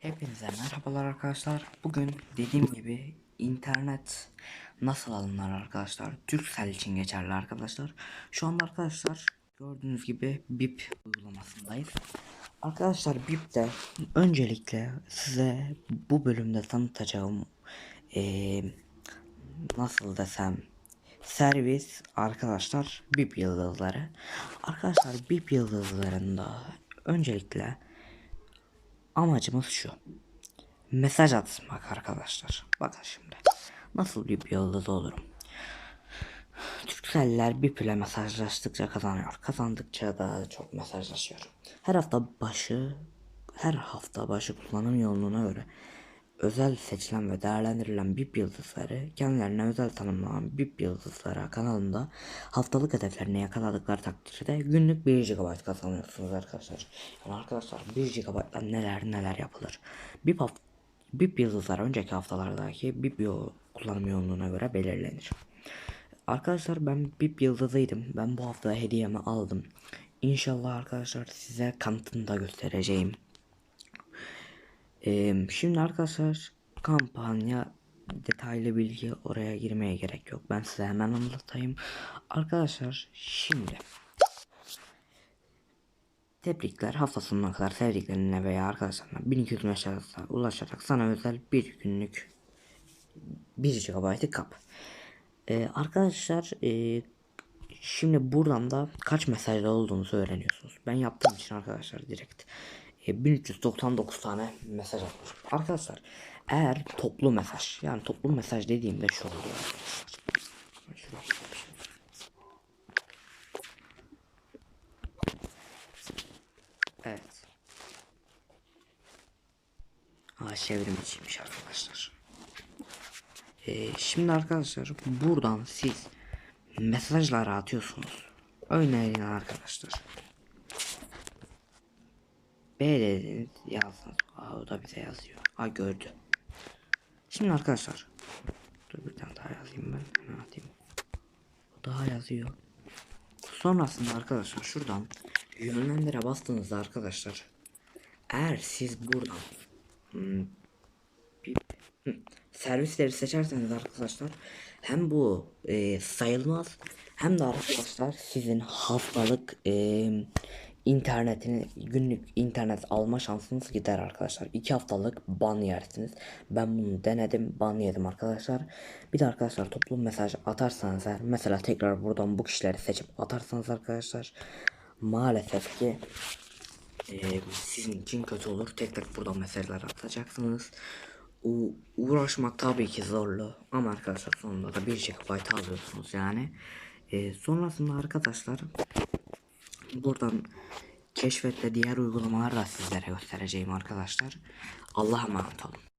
Hepinize merhabalar arkadaşlar. Bugün dediğim gibi internet nasıl alınır arkadaşlar? Turkcell için geçerli arkadaşlar. Şu anda arkadaşlar gördüğünüz gibi BIP uygulamasındayız. Arkadaşlar BIP'te öncelikle size bu bölümde tanıtacağım eee, nasıl desem servis arkadaşlar BIP yıldızları. Arkadaşlar BIP yıldızlarında öncelikle Amacımız şu. Mesaj atmak arkadaşlar. Bakın şimdi. Nasıl bir yıldız olurum? Türkcell'ler bir ile mesajlaştıkça kazanıyor. Kazandıkça daha çok mesajlaşıyor. Her hafta başı her hafta başı kullanım yoğunluğuna göre özel seçilen ve değerlendirilen BIP yıldızları kendilerine özel tanımlanan BIP yıldızları kanalında haftalık hedeflerini yakaladıkları takdirde günlük 1 GB kazanıyorsunuz arkadaşlar. Yani arkadaşlar 1 GB'dan neler neler yapılır. BIP, BIP yıldızlar önceki haftalardaki BIP yo kullanım yoğunluğuna göre belirlenir. Arkadaşlar ben BIP yıldızıydım. Ben bu hafta hediyemi aldım. İnşallah arkadaşlar size kanıtını da göstereceğim. Ee, şimdi arkadaşlar kampanya detaylı bilgi oraya girmeye gerek yok. Ben size hemen anlatayım. Arkadaşlar şimdi tebrikler hafta sonuna kadar sevdiklerine veya arkadaşlarına 1200 mesajla ulaşarak sana özel bir günlük 1 GB'ı kap. Ee, arkadaşlar e, şimdi buradan da kaç mesajda olduğunuzu öğreniyorsunuz. Ben yaptığım için arkadaşlar direkt 1399 tane mesaj atmış. Arkadaşlar eğer toplu mesaj yani toplu mesaj dediğimde şu oluyor. Evet. Aa çevrim içiymiş arkadaşlar. Ee, şimdi arkadaşlar buradan siz mesajları atıyorsunuz. Örneğin arkadaşlar. B dediniz yazdınız. Aa, o da bize yazıyor. Aa gördü. Şimdi arkadaşlar. Dur bir tane daha yazayım ben. Hemen atayım. O daha yazıyor. Sonrasında arkadaşlar şuradan yönlendire bastığınızda arkadaşlar eğer siz buradan hmm, hı, servisleri seçerseniz arkadaşlar hem bu e, sayılmaz hem de arkadaşlar sizin haftalık e, internetini günlük internet alma şansınız gider arkadaşlar. 2 haftalık ban yersiniz. Ben bunu denedim ban yedim arkadaşlar. Bir de arkadaşlar toplum mesaj atarsanız eğer mesela tekrar buradan bu kişileri seçip atarsanız arkadaşlar maalesef ki e, sizin için kötü olur. Tek tek buradan mesajlar atacaksınız. U uğraşmak tabii ki zorlu ama arkadaşlar sonunda da 1 GB alıyorsunuz yani. E, sonrasında arkadaşlar buradan keşfetle diğer uygulamaları da sizlere göstereceğim arkadaşlar. Allah'a emanet olun.